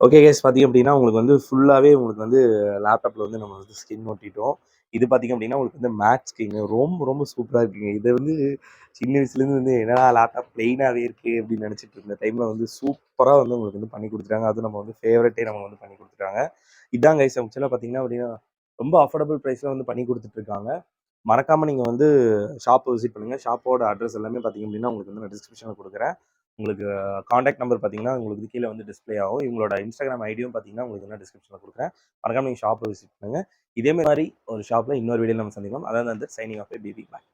ஓகே கேஸ் பார்த்தீங்க அப்படின்னா உங்களுக்கு வந்து ஃபுல்லாகவே உங்களுக்கு வந்து லேப்டாப்பில் வந்து நம்ம வந்து ஸ்கின் ஒட்டிட்டோம் இது பார்த்தீங்க அப்படின்னா உங்களுக்கு வந்து மேட் ஸ்கின் ரொம்ப ரொம்ப சூப்பராக இருக்குங்க. இதை வந்து சின்ன வயசுலேருந்து வந்து என்னடா லேப்டாப் பிளெயினாகவே இருக்குது அப்படின்னு நினச்சிட்டு இருந்த டைமில் வந்து சூப்பராக வந்து உங்களுக்கு வந்து பண்ணி கொடுத்துட்டாங்க. அது நம்ம வந்து ஃபேவரட்டே நம்ம வந்து பண்ணி கொடுத்துட்டாங்க. இதான் கைஸ் ஆக்சுவலாக பார்த்தீங்கன்னா அப்படின்னா ரொம்ப அஃபோர்டபுள் ப்ரைஸில் வந்து பண்ணி கொடுத்துட்ருக்காங்க மறக்காமல் நீங்கள் வந்து ஷாப்பை விசிட் பண்ணுங்கள் ஷாப்போட அட்ரஸ் எல்லாமே பார்த்தீங்க அப்படின்னா உங்களுக்கு வந்து நான் டிஸ்கிரிப்ஷனில் கொடுக்குறேன். உங்களுக்கு காண்டாக்ட் நம்பர் பார்த்தீங்கன்னா உங்களுக்கு கீழே வந்து டிஸ்ப்ளே ஆகும். இவங்களோட இன்ஸ்டாகிராம் ஐடியும் பார்த்தீங்கன்னா உங்களுக்கு நான் டிஸ்கிரிப்ஷனில் கொடுக்குறேன். மறக்காம நீங்கள் ஷாப்பை விசிட் பண்ணுங்கள் இதே மாதிரி ஒரு ஷாப்பில் இன்னொரு வீடியோ நம்ம சந்திக்கலாம். அதான் வந்து சைனிங் ஆஃப் பிபி பாய்